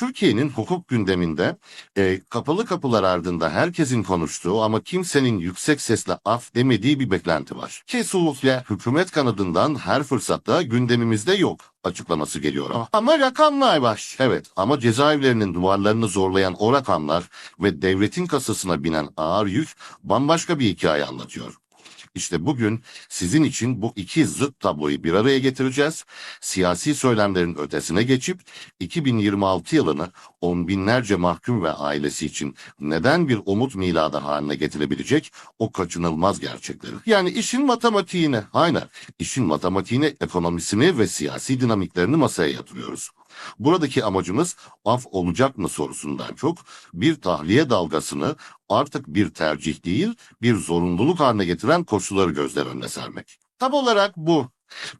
Türkiye'nin hukuk gündeminde e, kapalı kapılar ardında herkesin konuştuğu ama kimsenin yüksek sesle af demediği bir beklenti var. Kesinlikle hükümet kanadından her fırsatta gündemimizde yok açıklaması geliyor. Ama rakamlar var. Evet ama cezaevlerinin duvarlarını zorlayan o rakamlar ve devletin kasasına binen ağır yük bambaşka bir hikaye anlatıyor. İşte bugün sizin için bu iki zıt tabloyu bir araya getireceğiz. Siyasi söylemlerin ötesine geçip 2026 yılını on binlerce mahkum ve ailesi için neden bir umut miladı haline getirebilecek o kaçınılmaz gerçekleri. Yani işin matematiğini, aynen işin matematiğini, ekonomisini ve siyasi dinamiklerini masaya yatırıyoruz. Buradaki amacımız af olacak mı sorusundan çok bir tahliye dalgasını artık bir tercih değil bir zorunluluk haline getiren koşulları gözler önüne sermek. Tam olarak bu.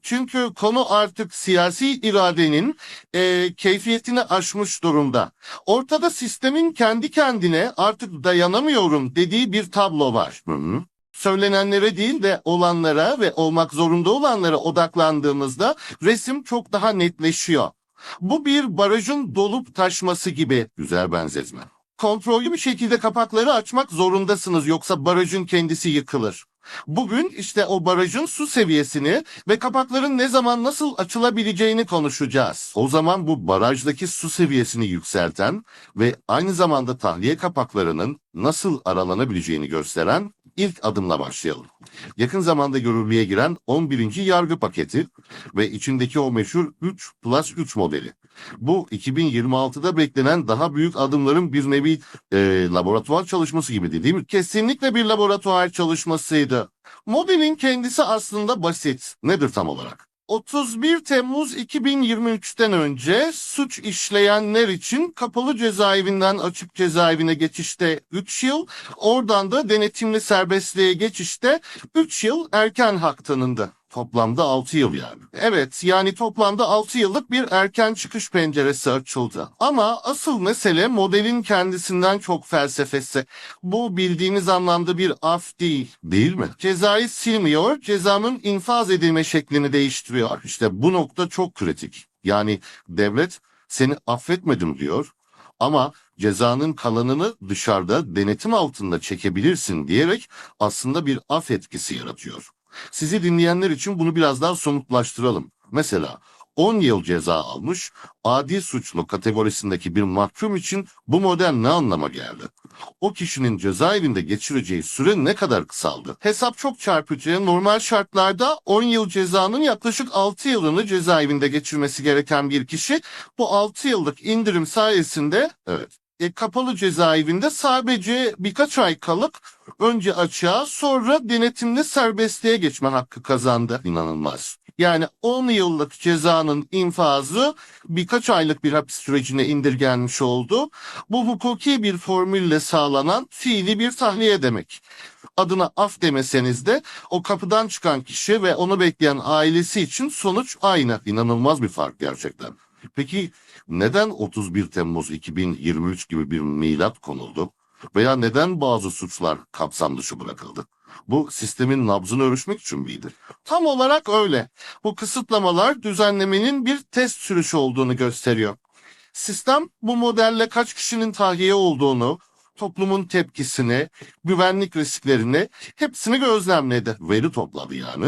Çünkü konu artık siyasi iradenin e, keyfiyetini aşmış durumda. Ortada sistemin kendi kendine artık dayanamıyorum dediği bir tablo var. Hı hı söylenenlere değil de olanlara ve olmak zorunda olanlara odaklandığımızda resim çok daha netleşiyor. Bu bir barajın dolup taşması gibi güzel benzetme. Kontrollü bir şekilde kapakları açmak zorundasınız yoksa barajın kendisi yıkılır. Bugün işte o barajın su seviyesini ve kapakların ne zaman nasıl açılabileceğini konuşacağız. O zaman bu barajdaki su seviyesini yükselten ve aynı zamanda tahliye kapaklarının nasıl aralanabileceğini gösteren ilk adımla başlayalım. Yakın zamanda yürürlüğe giren 11. yargı paketi ve içindeki o meşhur 3 plus 3 modeli. Bu 2026'da beklenen daha büyük adımların bir nevi e, laboratuvar çalışması gibiydi değil mi? Kesinlikle bir laboratuvar çalışmasıydı. Modelin kendisi aslında basit. Nedir tam olarak? 31 Temmuz 2023'ten önce suç işleyenler için kapalı cezaevinden açık cezaevine geçişte 3 yıl, oradan da denetimli serbestliğe geçişte 3 yıl erken hak tanındı. Toplamda 6 yıl yani. Evet yani toplamda 6 yıllık bir erken çıkış penceresi açıldı. Ama asıl mesele modelin kendisinden çok felsefesi. Bu bildiğimiz anlamda bir af değil. Değil mi? Cezayı silmiyor, cezanın infaz edilme şeklini değiştiriyor. İşte bu nokta çok kritik. Yani devlet seni affetmedim diyor ama cezanın kalanını dışarıda denetim altında çekebilirsin diyerek aslında bir af etkisi yaratıyor. Sizi dinleyenler için bunu biraz daha somutlaştıralım. Mesela 10 yıl ceza almış, adi suçlu kategorisindeki bir mahkum için bu model ne anlama geldi? O kişinin cezaevinde geçireceği süre ne kadar kısaldı? Hesap çok çarpıcı. Normal şartlarda 10 yıl cezanın yaklaşık 6 yılını cezaevinde geçirmesi gereken bir kişi bu 6 yıllık indirim sayesinde evet e, kapalı cezaevinde sadece birkaç ay kalıp önce açığa sonra denetimli serbestliğe geçme hakkı kazandı. İnanılmaz. Yani 10 yıllık cezanın infazı birkaç aylık bir hapis sürecine indirgenmiş oldu. Bu hukuki bir formülle sağlanan fiili bir tahliye demek. Adına af demeseniz de o kapıdan çıkan kişi ve onu bekleyen ailesi için sonuç aynı. İnanılmaz bir fark gerçekten. Peki neden 31 Temmuz 2023 gibi bir milat konuldu? Veya neden bazı suçlar kapsam dışı bırakıldı? Bu sistemin nabzını ölçmek için miydi? Tam olarak öyle. Bu kısıtlamalar düzenlemenin bir test sürüşü olduğunu gösteriyor. Sistem bu modelle kaç kişinin tahliye olduğunu, toplumun tepkisini, güvenlik risklerini hepsini gözlemledi. Veri topladı yani.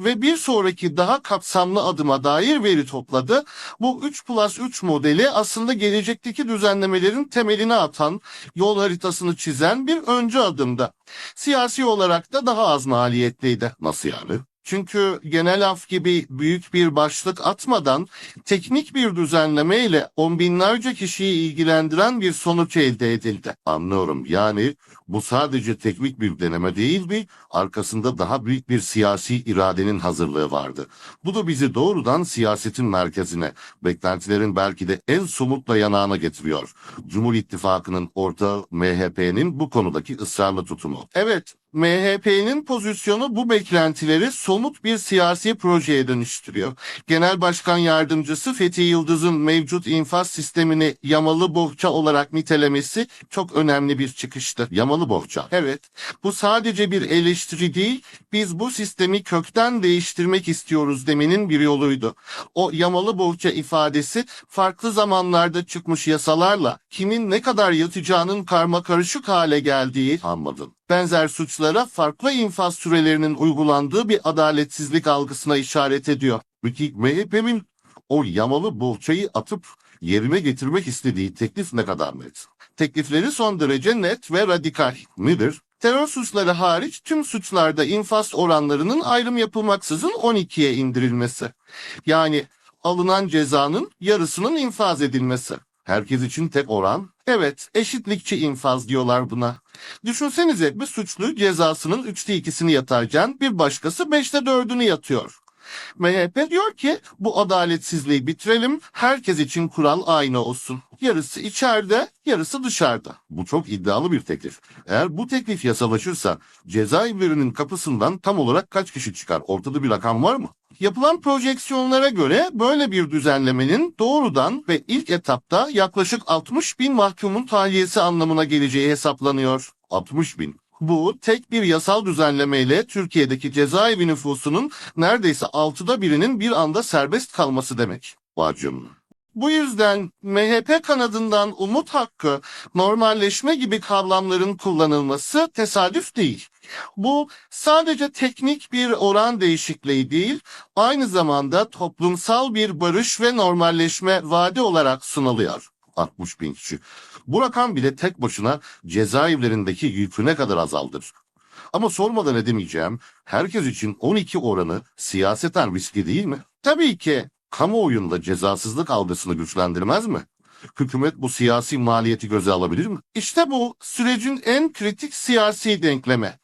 Ve bir sonraki daha kapsamlı adıma dair veri topladı. Bu 3 plus 3 modeli aslında gelecekteki düzenlemelerin temelini atan, yol haritasını çizen bir öncü adımda. Siyasi olarak da daha az maliyetliydi. Nasıl yani? Çünkü genel af gibi büyük bir başlık atmadan teknik bir düzenleme ile on binlerce kişiyi ilgilendiren bir sonuç elde edildi. Anlıyorum yani bu sadece teknik bir deneme değil mi? Arkasında daha büyük bir siyasi iradenin hazırlığı vardı. Bu da bizi doğrudan siyasetin merkezine, beklentilerin belki de en somut dayanağına getiriyor. Cumhur İttifakı'nın ortağı MHP'nin bu konudaki ısrarlı tutumu. Evet, MHP'nin pozisyonu bu beklentileri somut bir siyasi projeye dönüştürüyor. Genel Başkan Yardımcısı Fethi Yıldız'ın mevcut infaz sistemini yamalı bohça olarak nitelemesi çok önemli bir çıkıştı. Yamalı bohça. Evet, bu sadece bir eleştiri değil, biz bu sistemi kökten değiştirmek istiyoruz demenin bir yoluydu. O yamalı bohça ifadesi farklı zamanlarda çıkmış yasalarla kimin ne kadar yatacağının karma karışık hale geldiği anladım. Benzer suçlara farklı infaz sürelerinin uygulandığı bir adaletsizlik algısına işaret ediyor. MHP'nin o yamalı bohçayı atıp yerine getirmek istediği teklif ne kadar net? Teklifleri son derece net ve radikal. Nedir? Terör suçları hariç tüm suçlarda infaz oranlarının ayrım yapılmaksızın 12'ye indirilmesi. Yani alınan cezanın yarısının infaz edilmesi. Herkes için tek oran? Evet, eşitlikçi infaz diyorlar buna. Düşünsenize bir suçlu cezasının üçte ikisini yatarken bir başkası beşte dördünü yatıyor. MHP diyor ki bu adaletsizliği bitirelim, herkes için kural aynı olsun. Yarısı içeride, yarısı dışarıda. Bu çok iddialı bir teklif. Eğer bu teklif yasalaşırsa cezaevlerinin kapısından tam olarak kaç kişi çıkar? Ortada bir rakam var mı? Yapılan projeksiyonlara göre böyle bir düzenlemenin doğrudan ve ilk etapta yaklaşık 60 bin mahkumun tahliyesi anlamına geleceği hesaplanıyor. 60 bin. Bu tek bir yasal düzenlemeyle Türkiye'deki cezaevi nüfusunun neredeyse altıda birinin bir anda serbest kalması demek. Bacım. Bu yüzden MHP kanadından umut hakkı, normalleşme gibi kavramların kullanılması tesadüf değil. Bu sadece teknik bir oran değişikliği değil, aynı zamanda toplumsal bir barış ve normalleşme vaadi olarak sunuluyor. 60 bin kişi. Bu rakam bile tek başına cezaevlerindeki yükü ne kadar azaldır. Ama sormadan edemeyeceğim, herkes için 12 oranı siyaseten riskli değil mi? Tabii ki. Kamuoyunda cezasızlık algısını güçlendirmez mi? Hükümet bu siyasi maliyeti göze alabilir mi? İşte bu sürecin en kritik siyasi denklemi.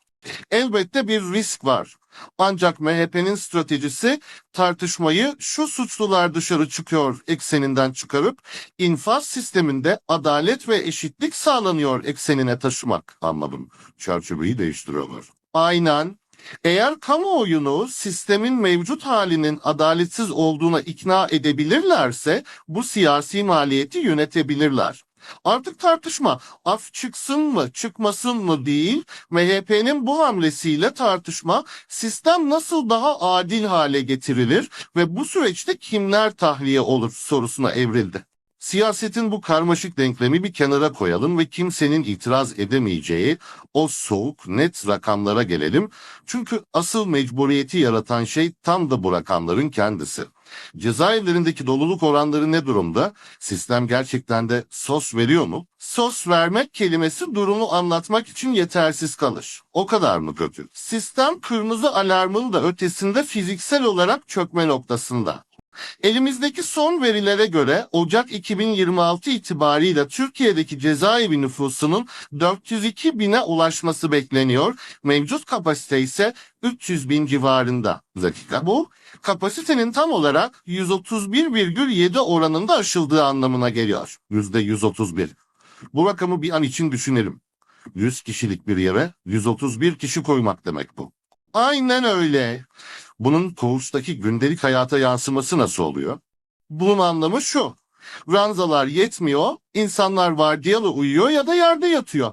Elbette bir risk var. Ancak MHP'nin stratejisi tartışmayı şu suçlular dışarı çıkıyor ekseninden çıkarıp infaz sisteminde adalet ve eşitlik sağlanıyor eksenine taşımak. Anladım. Çerçeveyi değiştiriyorlar. Aynen. Eğer kamuoyunu sistemin mevcut halinin adaletsiz olduğuna ikna edebilirlerse bu siyasi maliyeti yönetebilirler. Artık tartışma af çıksın mı çıkmasın mı değil, MHP'nin bu hamlesiyle tartışma sistem nasıl daha adil hale getirilir ve bu süreçte kimler tahliye olur sorusuna evrildi. Siyasetin bu karmaşık denklemi bir kenara koyalım ve kimsenin itiraz edemeyeceği o soğuk, net rakamlara gelelim. Çünkü asıl mecburiyeti yaratan şey tam da bu rakamların kendisi. Cezaevlerindeki doluluk oranları ne durumda? Sistem gerçekten de sos veriyor mu? Sos vermek kelimesi durumu anlatmak için yetersiz kalır. O kadar mı kötü? Sistem kırmızı alarmın da ötesinde fiziksel olarak çökme noktasında. Elimizdeki son verilere göre Ocak 2026 itibariyle Türkiye'deki cezaevi nüfusunun 402 bine ulaşması bekleniyor. Mevcut kapasite ise 300 bin civarında. Dakika. Bu kapasitenin tam olarak 131,7 oranında aşıldığı anlamına geliyor. %131. Bu rakamı bir an için düşünelim. 100 kişilik bir yere 131 kişi koymak demek bu. Aynen öyle. Bunun koğuştaki gündelik hayata yansıması nasıl oluyor? Bunun anlamı şu. Ranzalar yetmiyor, insanlar vardiyalı uyuyor ya da yerde yatıyor.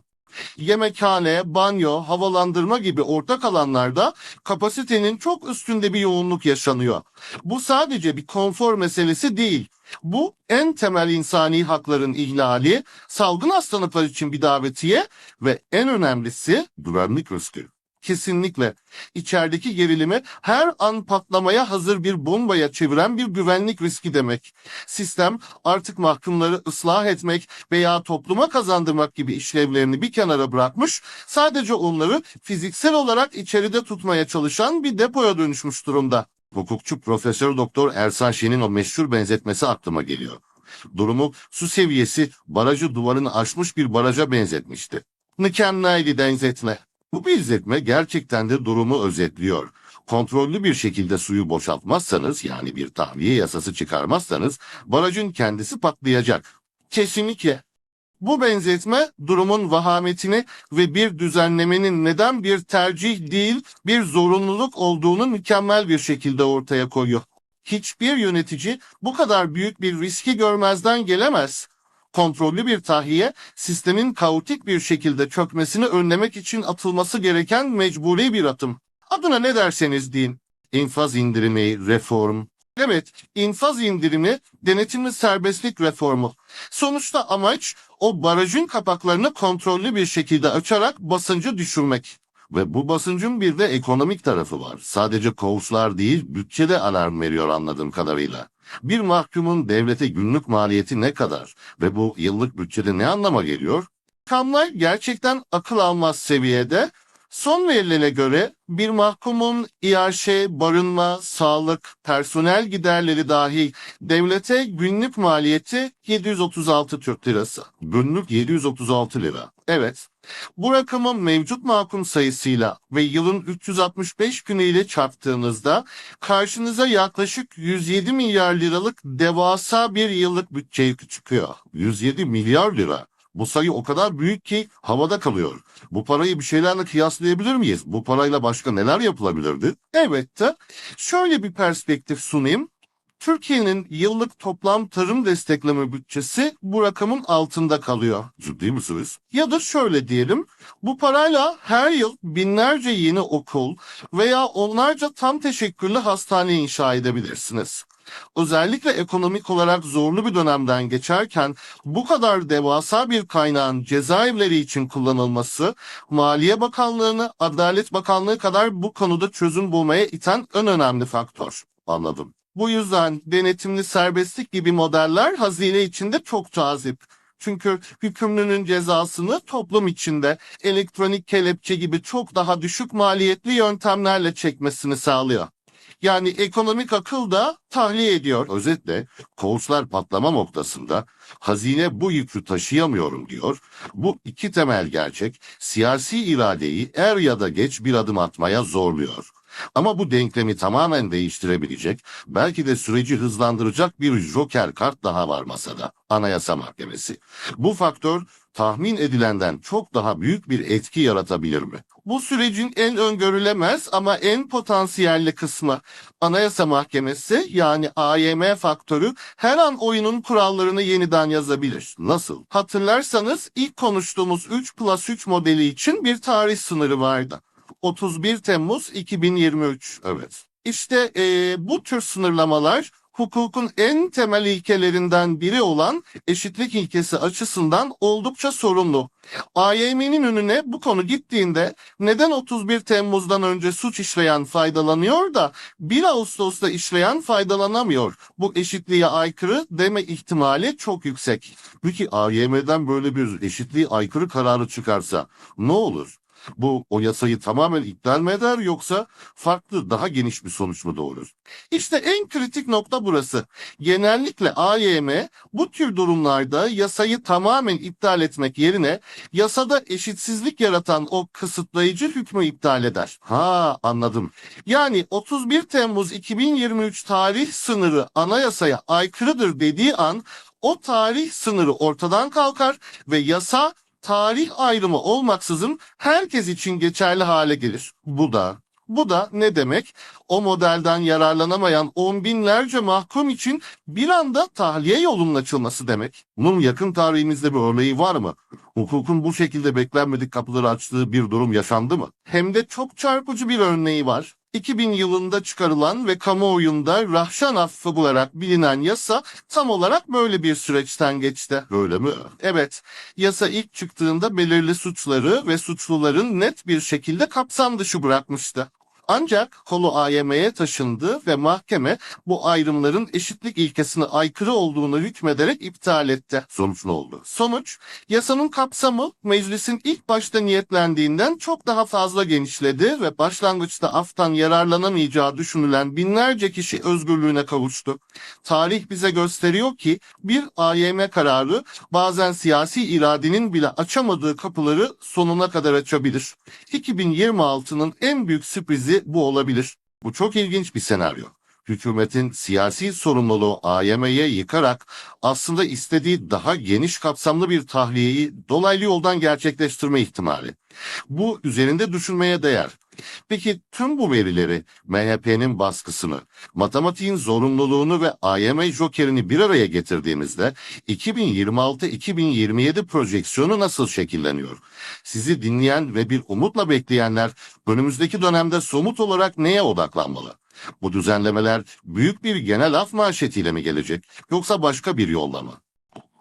Yemekhane, banyo, havalandırma gibi ortak alanlarda kapasitenin çok üstünde bir yoğunluk yaşanıyor. Bu sadece bir konfor meselesi değil. Bu en temel insani hakların ihlali, salgın hastalıklar için bir davetiye ve en önemlisi güvenlik riski. Kesinlikle. İçerideki gerilimi her an patlamaya hazır bir bombaya çeviren bir güvenlik riski demek. Sistem artık mahkumları ıslah etmek veya topluma kazandırmak gibi işlevlerini bir kenara bırakmış, sadece onları fiziksel olarak içeride tutmaya çalışan bir depoya dönüşmüş durumda. Hukukçu Profesör Doktor Ersan Şen'in o meşhur benzetmesi aklıma geliyor. Durumu su seviyesi barajı duvarını aşmış bir baraja benzetmişti. Mükemmeldi benzetme. Bu benzetme gerçekten de durumu özetliyor. Kontrollü bir şekilde suyu boşaltmazsanız yani bir tahliye yasası çıkarmazsanız barajın kendisi patlayacak. Kesinlikle. Bu benzetme durumun vahametini ve bir düzenlemenin neden bir tercih değil bir zorunluluk olduğunu mükemmel bir şekilde ortaya koyuyor. Hiçbir yönetici bu kadar büyük bir riski görmezden gelemez. Kontrollü bir tahliye, sistemin kaotik bir şekilde çökmesini önlemek için atılması gereken mecburi bir atım. Adına ne derseniz deyin. İnfaz indirimi, reform. Evet, infaz indirimi, denetimli serbestlik reformu. Sonuçta amaç o barajın kapaklarını kontrollü bir şekilde açarak basıncı düşürmek. Ve bu basıncın bir de ekonomik tarafı var. Sadece koğuşlar değil, bütçede alarm veriyor anladığım kadarıyla. Bir mahkumun devlete günlük maliyeti ne kadar ve bu yıllık bütçede ne anlama geliyor? Rakamlar gerçekten akıl almaz seviyede. Son verilere göre bir mahkumun İAŞ, barınma, sağlık, personel giderleri dahil devlete günlük maliyeti 736 Türk lirası. Günlük 736 lira. Evet. Bu rakamı mevcut mahkum sayısıyla ve yılın 365 günüyle çarptığınızda karşınıza yaklaşık 107 milyar liralık devasa bir yıllık bütçe çıkıyor. 107 milyar lira. Bu sayı o kadar büyük ki havada kalıyor. Bu parayı bir şeylerle kıyaslayabilir miyiz? Bu parayla başka neler yapılabilirdi? Evet de şöyle bir perspektif sunayım. Türkiye'nin yıllık toplam tarım destekleme bütçesi bu rakamın altında kalıyor. Ciddi misiniz? Ya da şöyle diyelim, bu parayla her yıl binlerce yeni okul veya onlarca tam teşekküllü hastane inşa edebilirsiniz. Özellikle ekonomik olarak zorlu bir dönemden geçerken bu kadar devasa bir kaynağın cezaevleri için kullanılması Maliye Bakanlığı'nı Adalet Bakanlığı kadar bu konuda çözüm bulmaya iten en önemli faktör. Anladım. Bu yüzden denetimli serbestlik gibi modeller hazine içinde çok cazip. Çünkü hükümlünün cezasını toplum içinde elektronik kelepçe gibi çok daha düşük maliyetli yöntemlerle çekmesini sağlıyor. Yani ekonomik akıl da tahliye ediyor. Özetle koğuşlar patlama noktasında hazine bu yükü taşıyamıyorum diyor. Bu iki temel gerçek siyasi iradeyi er ya da geç bir adım atmaya zorluyor. Ama bu denklemi tamamen değiştirebilecek, belki de süreci hızlandıracak bir joker kart daha var masada. Anayasa Mahkemesi. Bu faktör tahmin edilenden çok daha büyük bir etki yaratabilir mi? Bu sürecin en öngörülemez ama en potansiyelli kısmı Anayasa Mahkemesi yani AYM faktörü her an oyunun kurallarını yeniden yazabilir. Nasıl? Hatırlarsanız ilk konuştuğumuz 3 plus 3 modeli için bir tarih sınırı vardı. 31 Temmuz 2023. Evet. İşte eee, bu tür sınırlamalar hukukun en temel ilkelerinden biri olan eşitlik ilkesi açısından oldukça sorunlu. AYM'nin önüne bu konu gittiğinde neden 31 Temmuz'dan önce suç işleyen faydalanıyor da 1 Ağustos'ta işleyen faydalanamıyor? Bu eşitliğe aykırı deme ihtimali çok yüksek. Peki AYM'den böyle bir eşitliğe aykırı kararı çıkarsa ne olur? Bu o yasayı tamamen iptal mi eder yoksa farklı daha geniş bir sonuç mu doğurur? İşte en kritik nokta burası. Genellikle AYM bu tür durumlarda yasayı tamamen iptal etmek yerine yasada eşitsizlik yaratan o kısıtlayıcı hükmü iptal eder. Ha anladım. Yani 31 Temmuz 2023 tarih sınırı anayasaya aykırıdır dediği an o tarih sınırı ortadan kalkar ve yasa tarih ayrımı olmaksızın herkes için geçerli hale gelir. Bu da bu da ne demek? O modelden yararlanamayan on binlerce mahkum için bir anda tahliye yolunun açılması demek. Bunun yakın tarihimizde bir örneği var mı? Hukukun bu şekilde beklenmedik kapıları açtığı bir durum yaşandı mı? Hem de çok çarpıcı bir örneği var. 2000 yılında çıkarılan ve kamuoyunda Rahşan affı bularak bilinen yasa tam olarak böyle bir süreçten geçti. Öyle mi? Evet. Yasa ilk çıktığında belirli suçları ve suçluların net bir şekilde kapsam dışı bırakmıştı. Ancak konu AYM'ye taşındı ve mahkeme bu ayrımların eşitlik ilkesine aykırı olduğunu hükmederek iptal etti. Sonuç ne oldu? Sonuç, yasanın kapsamı meclisin ilk başta niyetlendiğinden çok daha fazla genişledi ve başlangıçta aftan yararlanamayacağı düşünülen binlerce kişi özgürlüğüne kavuştu. Tarih bize gösteriyor ki bir AYM kararı bazen siyasi iradenin bile açamadığı kapıları sonuna kadar açabilir. 2026'nın en büyük sürprizi bu olabilir. Bu çok ilginç bir senaryo. hükümetin siyasi sorumluluğu AYM'ye yıkarak aslında istediği daha geniş kapsamlı bir tahliyeyi dolaylı yoldan gerçekleştirme ihtimali. Bu üzerinde düşünmeye değer. Peki tüm bu verileri MHP'nin baskısını, matematiğin zorunluluğunu ve AYM jokerini bir araya getirdiğimizde 2026-2027 projeksiyonu nasıl şekilleniyor? Sizi dinleyen ve bir umutla bekleyenler önümüzdeki dönemde somut olarak neye odaklanmalı? Bu düzenlemeler büyük bir genel af manşetiyle mi gelecek yoksa başka bir yolla mı?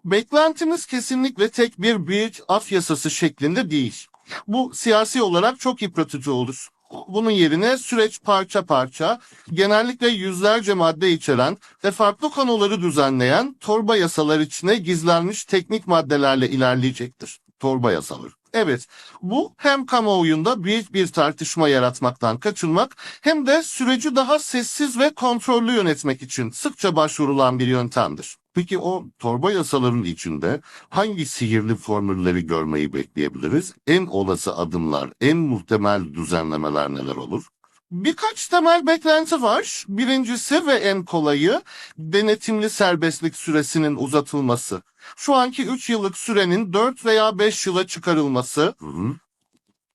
Beklentimiz kesinlikle tek bir büyük af yasası şeklinde değil. Bu siyasi olarak çok yıpratıcı olur. Bunun yerine süreç parça parça, genellikle yüzlerce madde içeren ve farklı konuları düzenleyen torba yasalar içine gizlenmiş teknik maddelerle ilerleyecektir. Torba yasaları. Evet, bu hem kamuoyunda büyük bir tartışma yaratmaktan kaçınmak hem de süreci daha sessiz ve kontrollü yönetmek için sıkça başvurulan bir yöntemdir. Peki o torba yasaların içinde hangi sihirli formülleri görmeyi bekleyebiliriz? En olası adımlar, en muhtemel düzenlemeler neler olur? Birkaç temel beklenti var. Birincisi ve en kolayı denetimli serbestlik süresinin uzatılması. Şu anki 3 yıllık sürenin 4 veya 5 yıla çıkarılması.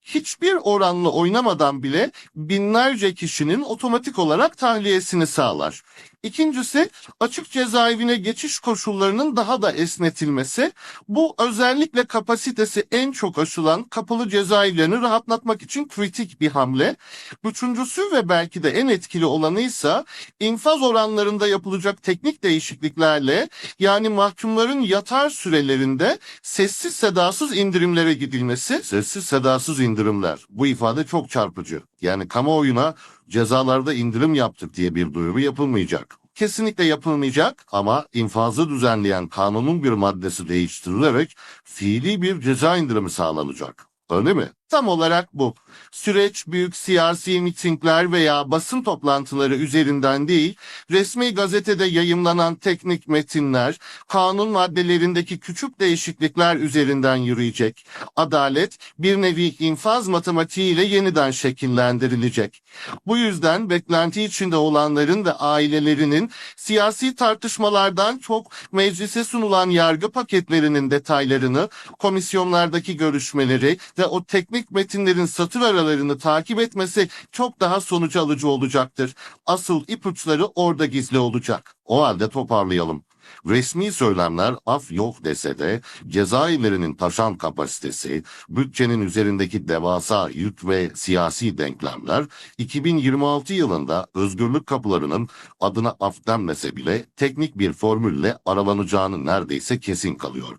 Hiçbir oranla oynamadan bile binlerce kişinin otomatik olarak tahliyesini sağlar. İkincisi açık cezaevine geçiş koşullarının daha da esnetilmesi. Bu özellikle kapasitesi en çok aşılan kapalı cezaevlerini rahatlatmak için kritik bir hamle. Üçüncüsü ve belki de en etkili olanı ise infaz oranlarında yapılacak teknik değişikliklerle yani mahkumların yatar sürelerinde sessiz sedasız indirimlere gidilmesi. Sessiz sedasız indirimler. Bu ifade çok çarpıcı. Yani kamuoyuna cezalarda indirim yaptık diye bir duyuru yapılmayacak. Kesinlikle yapılmayacak ama infazı düzenleyen kanunun bir maddesi değiştirilerek fiili bir ceza indirimi sağlanacak. Öyle mi? Tam olarak bu. Süreç büyük siyasi mitingler veya basın toplantıları üzerinden değil, resmi gazetede yayımlanan teknik metinler, kanun maddelerindeki küçük değişiklikler üzerinden yürüyecek. Adalet bir nevi infaz matematiğiyle yeniden şekillendirilecek. Bu yüzden beklenti içinde olanların ve ailelerinin siyasi tartışmalardan çok meclise sunulan yargı paketlerinin detaylarını, komisyonlardaki görüşmeleri ve o teknik metinlerin satır aralarını takip etmesi çok daha sonuç alıcı olacaktır. Asıl ipuçları orada gizli olacak. O halde toparlayalım. Resmi söylemler af yok dese de cezaevlerinin taşan kapasitesi, bütçenin üzerindeki devasa yük ve siyasi denklemler 2026 yılında özgürlük kapılarının adına af denmese bile teknik bir formülle aralanacağını neredeyse kesin kalıyor.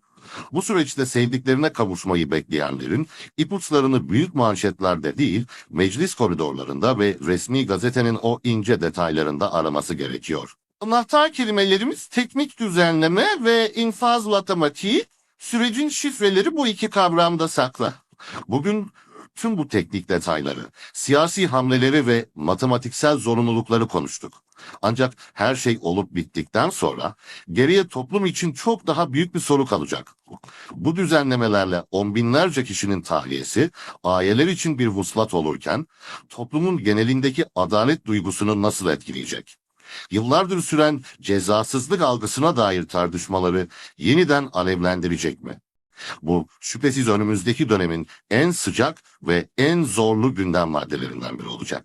Bu süreçte sevdiklerine kavuşmayı bekleyenlerin ipuçlarını büyük manşetlerde değil, meclis koridorlarında ve resmi gazetenin o ince detaylarında araması gerekiyor. Anahtar kelimelerimiz teknik düzenleme ve infaz matematiği, sürecin şifreleri bu iki kavramda saklı. Bugün tüm bu teknik detayları, siyasi hamleleri ve matematiksel zorunlulukları konuştuk. Ancak her şey olup bittikten sonra geriye toplum için çok daha büyük bir soru kalacak. Bu düzenlemelerle on binlerce kişinin tahliyesi aileler için bir vuslat olurken toplumun genelindeki adalet duygusunu nasıl etkileyecek? Yıllardır süren cezasızlık algısına dair tartışmaları yeniden alevlendirecek mi? Bu şüphesiz önümüzdeki dönemin en sıcak ve en zorlu gündem maddelerinden biri olacak.